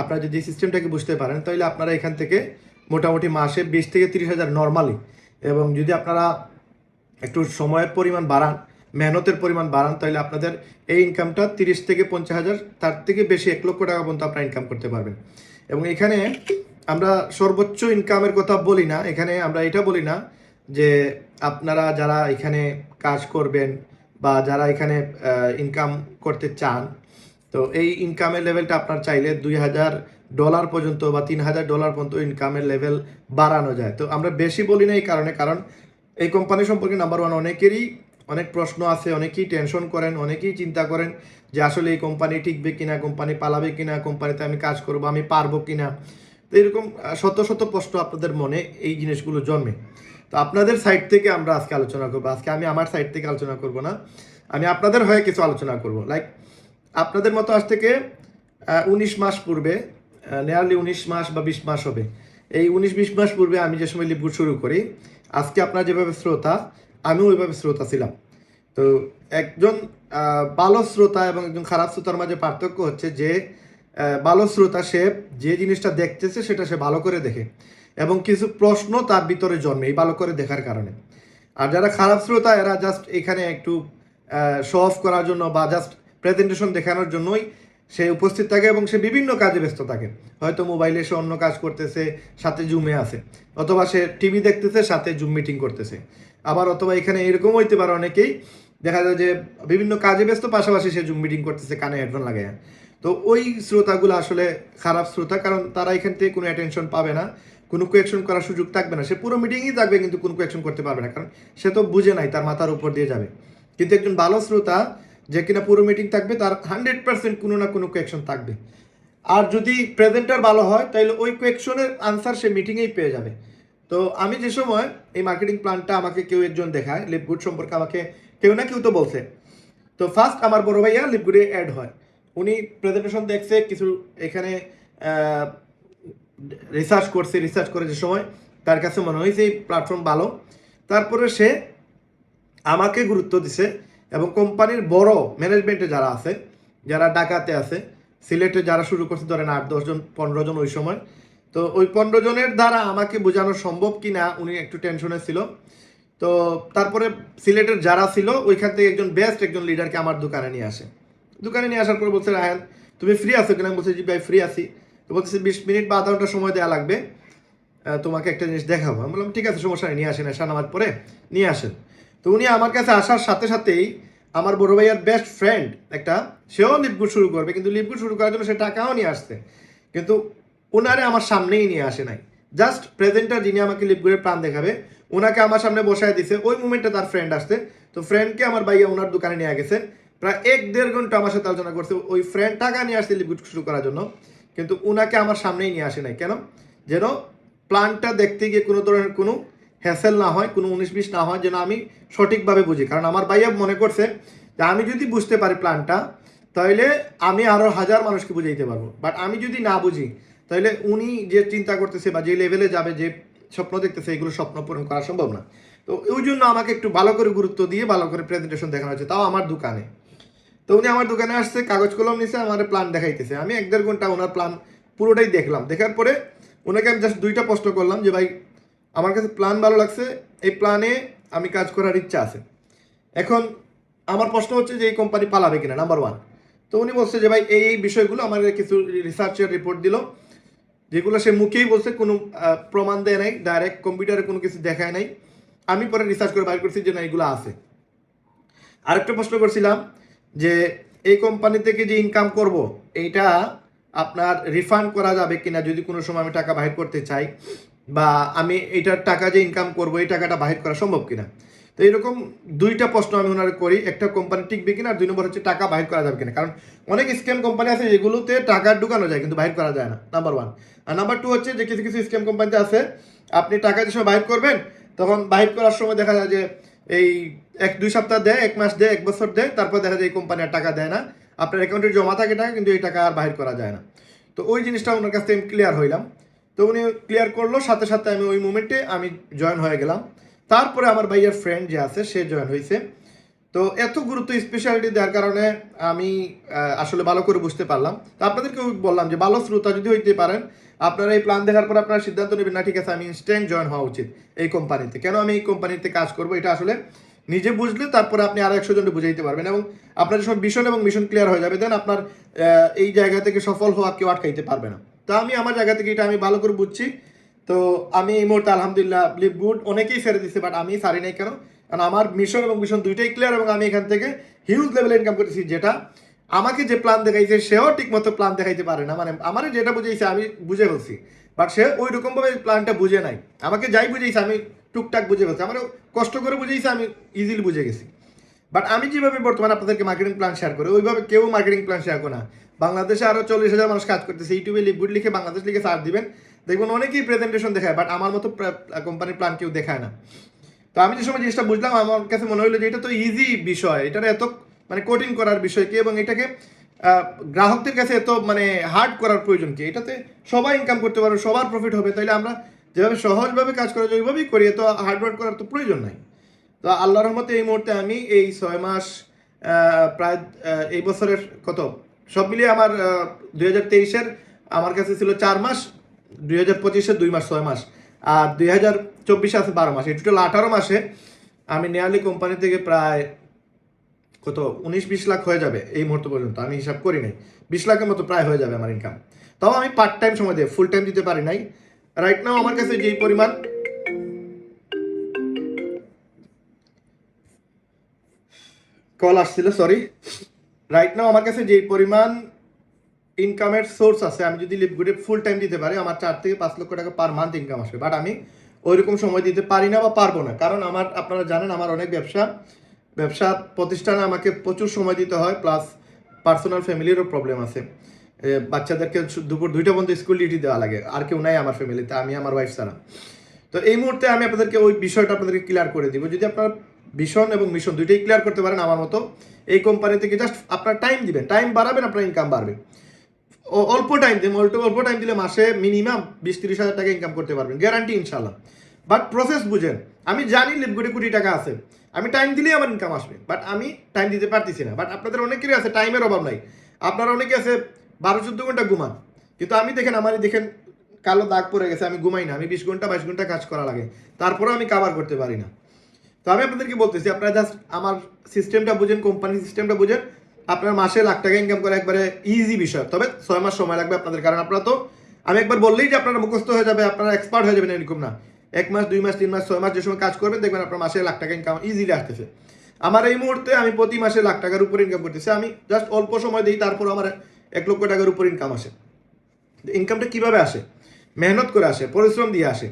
আপনারা যদি সিস্টেমটাকে বুঝতে পারেন, তাহলে আপনারা এখান থেকে মোটামুটি মাসে বিশ থেকে তিরিশ হাজার নর্মালি এবং যদি আপনারা একটু সময়ের পরিমাণ বাড়ান, মেহনতের পরিমাণ বাড়ান, তাহলে আপনাদের এই ইনকামটা তিরিশ থেকে পঞ্চাশ হাজার, তার থেকে বেশি এক লক্ষ টাকা পর্যন্ত আপনারা ইনকাম করতে পারবেন। এবং এখানে আমরা সর্বোচ্চ ইনকামের কথা বলি না। এখানে আমরা এটা বলি না যে আপনারা যারা এখানে কাজ করবেন বা যারা এখানে ইনকাম করতে চান তো এই ইনকামের লেভেলটা আপনার চাইলে দুই হাজার ডলার পর্যন্ত বা তিন হাজার ডলার পর্যন্ত ইনকামের লেভেল বাড়ানো যায়। তো আমরা বেশি বলি না এই কারণে, কারণ এই কোম্পানি সম্পর্কে নাম্বার ওয়ান অনেকেরই অনেক প্রশ্ন আছে, অনেকেই টেনশন করেন, অনেকেই চিন্তা করেন যে আসলে এই কোম্পানি টিকবে কিনা কোম্পানি পালাবে কিনা কোম্পানিতে আমি কাজ করব, আমি পারব কিনা। তো এরকম শত শত প্রশ্ন আপনাদের মনে এই জিনিসগুলো জন্মে। তো আপনাদের সাইড থেকে আমরা আজকে আলোচনা করব। আজকে আমি আমার সাইড থেকে আলোচনা করব না। আমি আপনাদের হয়ে কিছু আলোচনা করব। লাইক আপনাদের মতো আজ থেকে উনিশ মাস পূর্বে নেয়ারলি উনিশ মাস বা বিশ মাস হবে। এই উনিশ বিশ মাস পূর্বে আমি যে সময় লিপগুড শুরু করি, আজকে আপনার যেভাবে শ্রোতা, আমিও ওইভাবে শ্রোতা ছিলাম। তো একজন ভালো শ্রোতা এবং একজন খারাপ শ্রোতার মাঝে পার্থক্য হচ্ছে যে ভালো শ্রোতা সে যে জিনিসটা দেখতেছে সেটা সে ভালো করে দেখে এবং কিছু প্রশ্ন তার ভিতরে জন্মে এই ভালো করে দেখার কারণে। আর যারা খারাপ শ্রোতা, এরা জাস্ট এখানে একটু শো অফ করার জন্য বা জাস্ট প্রেজেন্টেশন দেখানোর জন্যই সে উপস্থিত থাকে এবং সে বিভিন্ন কাজে ব্যস্ত থাকে। হয়তো মোবাইলে সে অন্য কাজ করতেছে, সাথে জুমে আছে। অথবা সে টিভি দেখতেছে, সাথে জুম মিটিং করতেছে। আবার অথবা এখানে এরকম হইতে পারে অনেকেই, দেখা যায় যে বিভিন্ন কাজে ব্যস্ত, পাশাপাশি সে জুম মিটিং করতেছে, কানে হেডফোন লাগায় তো ওই শ্রোতাগুলো আসলে খারাপ শ্রোতা, কারণ তারা এখান থেকে কোনো অ্যাটেনশন পাবে না, কোনো কোয়েকশন করার সুযোগ থাকবে না। সে পুরো মিটিংই থাকবে, কিন্তু কোনো কোয়েকশন করতে পারবে না, কারণ সে তো বুঝে নাই, তার মাথার উপর দিয়ে যাবে। কিন্তু একজন ভালো শ্রোতা যে কিনা পুরো মিটিং থাকবে, তার হান্ড্রেড পার্সেন্ট কোনো না কোনো কোয়েকশন থাকবে। আর যদি প্রেজেন্টার ভালো হয় তাহলে ওই কোয়েকশনের আনসার সে মিটিংয়েই পেয়ে যাবে। তো আমি যে সময় এই মার্কেটিং প্ল্যানটা আমাকে কেউ একজন দেখায় লিপগুড সম্পর্কে আমাকে কেউ না কেউ তো বলছে। তো ফার্স্ট আমার বড় ভাইয়া লিপগুডে অ্যাড হয়। উনি প্রেজেন্টেশন দেখছে, কিছু এখানে রিসার্চ করছে রিসার্চ করে যে সময় তার কাছে মনে হয়েছে এই প্ল্যাটফর্ম ভালো। তারপরে সে আমাকে গুরুত্ব দিছে এবং কোম্পানির বড় ম্যানেজমেন্টে যারা আছে, যারা ডাকাতে আছে, সিলেটে যারা শুরু করছে ধরেন আট দশজন পনেরো জন ওই সময়। তো ওই পনেরো জনের দ্বারা আমাকে বোঝানো সম্ভব কি না উনি একটু টেনশনে ছিল। তো তারপরে সিলেটের যারা ছিল, ওইখান থেকে একজন বেস্ট একজন লিডারকে আমার দোকানে নিয়ে আসে। দোকানে নিয়ে আসার পর বলছে রায়ন তুমি ফ্রি আছো কিনা? বলছি, জি ভাই ফ্রি আছি। তো বলতেছে বিশ মিনিট বা আধা ঘণ্টা সময় দেওয়া লাগবে। তোমাকে একটা জিনিস দেখাবো। আমি বললাম, ঠিক আছে, সমস্যা নিয়ে আসেন। এসা নামাজ পরে নিয়ে আসেন। তো উনি আমার কাছে আসার সাথে সাথেই আমার বড় ভাইয়ার বেস্ট ফ্রেন্ড একটা, সেও লিপগুড শুরু করবে, কিন্তু লিপগুড শুরু করার জন্য সে টাকাও নিয়ে আসছে। কিন্তু ওনারে আমার সামনেই নিয়ে আসে নাই। জাস্ট প্রেজেন্টার যিনি আমাকে লিপগুডের প্রাণ দেখাবে ওনাকে আমার সামনে বসায় দিছে। ওই মুমেন্টে তার ফ্রেন্ড আসছে। তো ফ্রেন্ডকে আমার ভাইয়া ওনার দোকানে নিয়ে গেছে। প্রায় এক দেড় ঘণ্টা আমার সাথে আলোচনা করছে। ওই ফ্রেন্ড টাকা নিয়ে আসছে লিপগুড শুরু করার জন্য। কিন্তু ওনাকে আমার সামনেই নিয়ে আসে নাই। কেন? যেন প্ল্যানটা দেখতে গিয়ে কোনো ধরনের কোনো হ্যাসেল না হয়, কোনো উনিশ বিশ না হয়, যেন আমি সঠিকভাবে বুঝি। কারণ আমার ভাইয়া মনে করছে যে, আমি যদি বুঝতে পারি প্ল্যানটা তাহলে আমি আরও হাজার মানুষকে বুঝাইতে পারব। বাট আমি যদি না বুঝি তাহলে উনি যে চিন্তা করতেছে বা যে লেভেলে যাবে, যে স্বপ্ন দেখতেছে, এগুলো স্বপ্ন পূরণ করা সম্ভব না। তো ওই জন্য আমাকে একটু ভালো করে গুরুত্ব দিয়ে, ভালো করে প্রেজেন্টেশন দেখানো হচ্ছে তাও আমার দোকানে। তো উনি আমার দোকানে আসছে, কাগজ কলম নিছে, আমার প্ল্যান দেখাইতেছে। আমি এক দেড় ঘণ্টা ওনার প্ল্যান পুরোটাই দেখলাম। দেখার পরে, ওনাকে আমি জাস্ট দুইটা প্রশ্ন করলাম যে, ভাই আমার কাছে প্ল্যান ভালো লাগছে, এই প্ল্যানে আমি কাজ করার ইচ্ছা আছে। এখন আমার প্রশ্ন হচ্ছে যে এই কোম্পানি পালাবে কিনা নাম্বার ওয়ান তো উনি বলছে যে ভাই, এই এই বিষয়গুলো আমাদের কিছু রিসার্চের রিপোর্ট দিল, যেগুলো সে মুখেই বলছে, কোনো প্রমাণ দেয় নাই ডাইরেক্ট কম্পিউটারে কোনো কিছু দেখায় নাই। আমি পরে রিসার্চ করে বাইর করছি যে না, এগুলো আছে। আরেকটা প্রশ্ন করছিলাম যে এই কোম্পানি থেকে যে ইনকাম করব, এইটা আপনার রিফান্ড করা যাবে কিনা, যদি কোনো সময় আমি টাকা বাহির করতে চাই। বা আমি এইটার টাকা যে ইনকাম করব, এই টাকাটা বাহির করা সম্ভব কিনা? তো এরকম দুইটা প্রশ্ন আমি ওনার করি, একটা কোম্পানি টিকবে কিনা, আর দুই নম্বর হচ্ছে টাকা বাহির করা যাবে কিনা। কারণ অনেক স্ক্যাম কোম্পানি আছে যেগুলোতে টাকা ঢুকানো যায়, কিন্তু বাহির করা যায় না নাম্বার ওয়ান আর নাম্বার টু হচ্ছে যে কিছু কিছু স্ক্যাম কোম্পানিতে আছে, আপনি টাকা যে সময় বাহির করবেন, তখন বাহির করার সময় দেখা যায় যে এই এক, দুই সপ্তাহ দেয়, এক মাস দেয়, এক বছর দেয়, তারপর দেখা যায় এই কোম্পানি আর টাকা দেয় না। আপনার অ্যাকাউন্টে জমা থাকে টাকা কিন্তু এই টাকা আর বাহির করা যায় না। তো ওই জিনিসটা ওনার কাছ থেকে ক্লিয়ার হইলাম। তো উনি ক্লিয়ার করল, সাথে সাথে আমি ওই মুমেন্টে আমি জয়েন হয়ে গেলাম। তারপরে আমার ভাইয়ের ফ্রেন্ড যে আছে, সে জয়েন হয়েছে তো এত গুরুত্ব স্পেশালিটি দেওয়ার কারণে আমি আসলে ভালো করে বুঝতে পারলাম। তো আপনাদেরকে বললাম যে, ভালো শ্রোতা যদি হইতে পারেন, আপনারা এই প্ল্যান দেখার পর আপনারা সিদ্ধান্ত নেবেন, না, ঠিক আছে, আমি ইনস্ট্যান্ট জয়েন হওয়া উচিত এই কোম্পানিতে কেন আমি এই কোম্পানিতে কাজ করব? এটা আসলে নিজে বুঝলে তারপরে আপনি আরও একশো জনকে বুঝাইতে পারবেন এবং আপনার সব ভিশন এবং মিশন ক্লিয়ার হয়ে যাবে। দেন আপনার এই জায়গা থেকে সফল হওয়া কেউ আটকাইতে পারবে না। তো আমি আমার জায়গা থেকে এটা আমি ভালো করে বুঝছি। তো আমি এই মুহূর্তে আলহামদুলিল্লাহ লিভ গুড অনেকেই ছেড়ে দিচ্ছে বাট আমি সারি নাই কেন? কারণ আমার মিশন এবং মিশন দুইটাই ক্লিয়ার এবং আমি এখান থেকে হিউজ লেভেলে ইনকাম করেছি, যেটা আমাকে যে প্ল্যান দেখাইছে, সেও ঠিক মতো প্ল্যান দেখাইতে পারে না। মানে আমার যেটা বুঝাইছে, আমি বুঝে বলছি বাট সে ওই রকমভাবে প্ল্যানটা বুঝে নাই। আমাকে যাই বুঝাইছে, আমি টুকটাক বুঝে ফেলছি। আমার কষ্ট করে বুঝাইছে, আমি ইজিলি বুঝে গেছি। বাট আমি যেভাবে বর্তমানে আপনাদেরকে মার্কেটিং প্ল্যান শেয়ার করি, ওইভাবে কেউ মার্কেটিং প্ল্যান শেয়ার করে না। বাংলাদেশে আরও চল্লিশ হাজার মানুষ কাজ করতেছে, ইউটিউবে লিখগুড লিখে বাংলাদেশ লিখে সার্চ দিবেন। দেখবেন অনেকেই প্রেজেন্টেশন দেখায় বাট আমার মতো কোম্পানির প্ল্যান কেউ দেখায় না। তো আমি যে সময় জিনিসটা বুঝলাম, আমার কাছে মনে হলো যে এটা তো ইজি বিষয়। এটা এত মানে কঠিন করার বিষয় কি? এবং এটাকে গ্রাহকদের কাছে এত মানে হার্ড করার প্রয়োজন কি? এটাতে সবাই ইনকাম করতে পারবে, সবার প্রফিট হবে। তাইলে আমরা যেভাবে সহজভাবে কাজ করা যায় ওইভাবেই করি, এত হার্ড ওয়ার্ক করার তো প্রয়োজন নাই। তো আল্লাহর রহমতে এই মুহূর্তে আমি এই ছয় মাস প্রায় এই বছরের কত? সব মিলিয়ে আমার দুই হাজার তেইশের আমার কাছে ছিল চার মাস, দুই হাজার পঁচিশের দুই মাস, ছয় মাস, আর দুই হাজার চব্বিশে আছে বারো মাস। এই টোটাল আঠারো মাসে আমি নিয়ারলি কোম্পানি থেকে প্রায় কত, উনিশ, বিশ লাখ হয়ে যাবে এই মুহূর্ত পর্যন্ত। আমি হিসাব করি নাই। বিশ লাখের মতো প্রায় হয়ে যাবে আমার ইনকাম তাও আমি পার্ট টাইম সময় দিয়ে ফুল টাইম দিতে পারি নাই। রাইট নাও আমার কাছে যেই পরিমাণ কল আসছিল সরি রাইট নাও আমার কাছে যেই পরিমাণ ইনকামের সোর্স আছে, আমি যদি লিপগুডে ফুল টাইম দিতে পারি, আমার চার থেকে পাঁচ লক্ষ টাকা পার মান্থ ইনকাম আসবে। বাট আমি ওইরকম সময় দিতে পারি না বা পারব না। কারণ আমার, আপনারা জানেন আমার অনেক ব্যবসা ব্যবসা প্রতিষ্ঠানে আমাকে প্রচুর সময় দিতে হয় প্লাস পার্সোনাল ফ্যামিলিরও প্রবলেম আছে। বাচ্চাদেরকে দুপুর দুইটা পর্যন্ত স্কুল ডিউটি দেওয়া লাগে, আর কেউ নাই আমার ফ্যামিলিতে আমি আমার ওয়াইফ ছাড়া। তো এই মুহূর্তে আমি আপনাদেরকে ওই বিষয়টা আপনাদেরকে ক্লিয়ার করে দিব। যদি আপনার ভীষণ এবং মিশন দুইটাই ক্লিয়ার করতে পারেন আমার মতো। এই কোম্পানি থেকে জাস্ট আপনার টাইম দিবেন। টাইম বাড়াবেন, আপনার ইনকাম বাড়বে। অল্প টাইম দিন অল্প অল্প টাইম দিলে মাসে মিনিমাম বিশ তিরিশ হাজার টাকা ইনকাম করতে পারবেন। গ্যারান্টি ইনশাল্লাহ বাট প্রসেস বুঝেন, আমি জানি লিপগুড়ি কোটি টাকা আছে। আমি টাইম দিলেই আমার ইনকাম আসবে। বাট আমি টাইম দিতে পারতেছি না। বাট আপনাদের অনেকেরই আছে টাইমের অভাব নাই। আপনারা অনেকে আছে, বারো, চোদ্দ ঘণ্টা ঘুমান। কিন্তু আমি দেখেন, আমারই দেখেন, কালো দাগ পড়ে গেছে, আমি ঘুমাই না। আমি বিশ ঘণ্টা, বাইশ ঘণ্টা কাজ করা লাগে। তারপরেও আমি কাভার করতে পারি না। তো আমি আপনাদেরকে বলতেছি, আপনারা জাস্ট আমার সিস্টেমটা বুঝেন কোম্পানি সিস্টেমটা বুঝেন, আপনার মাসে লাখ টাকা ইনকাম করা একবারে ইজি বিষয়। তবে ছয় মাস সময় লাগবে আপনাদের, কারণ আপনারা তো, আমি একবার বললেই যে আপনারা মুখস্থ হয়ে যাবে, আপনারা এক্সপার্ট হয়ে যাবেন এরকম না। এক মাস, দুই মাস, তিন মাস, ছয় মাস যে সময় কাজ করবেন, দেখবেন আপনার মাসে লাখ টাকা ইনকাম ইজিলি আসতেছে। আমার এই মুহূর্তে আমি প্রতি মাসে লাখ টাকার উপর ইনকাম করতেছি, আমি জাস্ট অল্প সময় দিই, তারপর আমার এক লক্ষ টাকার উপর ইনকাম আসে। ইনকামটা কীভাবে আসে? মেহনত করে আসে, পরিশ্রম দিয়ে আসে।